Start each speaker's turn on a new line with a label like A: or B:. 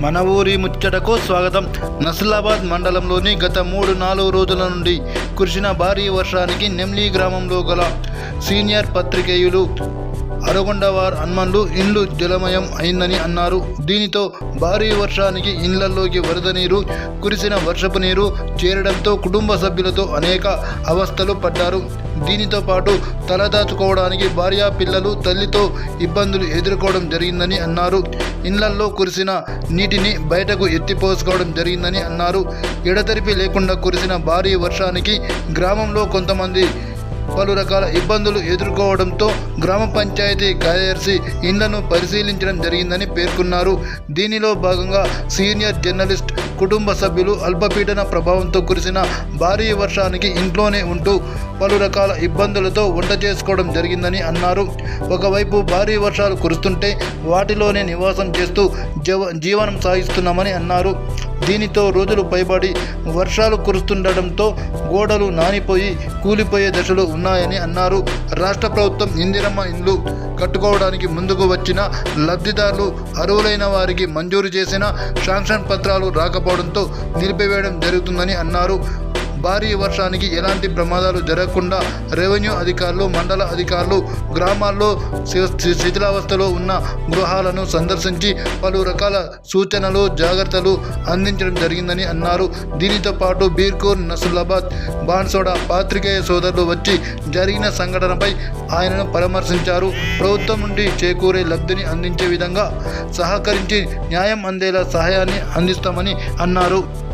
A: మన ఊరి ముచ్చటకు స్వాగతం. నస్లాబాద్ మండలంలోని గత మూడు నాలుగు రోజుల నుండి కురిసిన భారీ వర్షానికి నెమ్లీ గ్రామంలో గల సీనియర్ పత్రికేయులు అరగొండవార్ హన్మన్లు ఇండ్లు జలమయం అయిందని అన్నారు. దీనితో భారీ వర్షానికి ఇండ్లలోకి వరద నీరు కురిసిన వర్షపు నీరు చేరడంతో కుటుంబ సభ్యులతో అనేక అవస్థలు పడ్డారు. దీనితో పాటు తలదాచుకోవడానికి భార్య పిల్లలు తల్లితో ఇబ్బందులు ఎదుర్కోవడం జరిగిందని అన్నారు. ఇండ్లల్లో కురిసిన నీటిని బయటకు ఎత్తిపోసుకోవడం జరిగిందని అన్నారు. ఎడతెరిపి లేకుండా కురిసిన భారీ వర్షానికి గ్రామంలో కొంతమంది పలు రకాల ఇబ్బందులు ఎదుర్కోవడంతో గ్రామ పంచాయతీ కార్యదర్శి ఇండ్లను పరిశీలించడం జరిగిందని పేర్కొన్నారు. దీనిలో భాగంగా సీనియర్ జర్నలిస్ట్ కుటుంబ సభ్యులు అల్పపీడన ప్రభావంతో కురిసిన భారీ వర్షానికి ఇంట్లోనే ఉంటూ పలు రకాల ఇబ్బందులతో వంట చేసుకోవడం జరిగిందని అన్నారు. ఒకవైపు భారీ వర్షాలు కురుస్తుంటే వాటిలోనే నివాసం చేస్తూ జీవనం సాగిస్తున్నామని అన్నారు. దీనితో రోజులు పైబడి వర్షాలు కురుస్తుండటంతో గోడలు నానిపోయి కూలిపోయే దశలో ఉన్నాయని అన్నారు. రాష్ట్ర ప్రభుత్వం ఇందిరమ్మ ఇండ్లు కట్టుకోవడానికి ముందుకు వచ్చిన లబ్ధిదారులు అర్హులైన వారికి మంజూరు చేసిన శాంక్షన్ పత్రాలు రాకపోవడంతో నిలిపివేయడం జరుగుతుందని అన్నారు. భారీ వర్షానికి ఎలాంటి ప్రమాదాలు జరగకుండా రెవెన్యూ అధికారులు మండల అధికారులు గ్రామాల్లో శి- శిథిలావస్థలో ఉన్న గృహాలను సందర్శించి పలు రకాల సూచనలు జాగ్రత్తలు అందించడం జరిగిందని అన్నారు. దీనితో పాటు బీర్కూర్ నసులాబాద్ బాన్సోడా పాత్రికేయ సోదరులు వచ్చి జరిగిన సంఘటనపై ఆయనను పరామర్శించారు. ప్రభుత్వం నుండి చేకూరే లబ్ధిని అందించే విధంగా సహకరించి న్యాయం అందేలా సహాయాన్ని అందిస్తామని అన్నారు.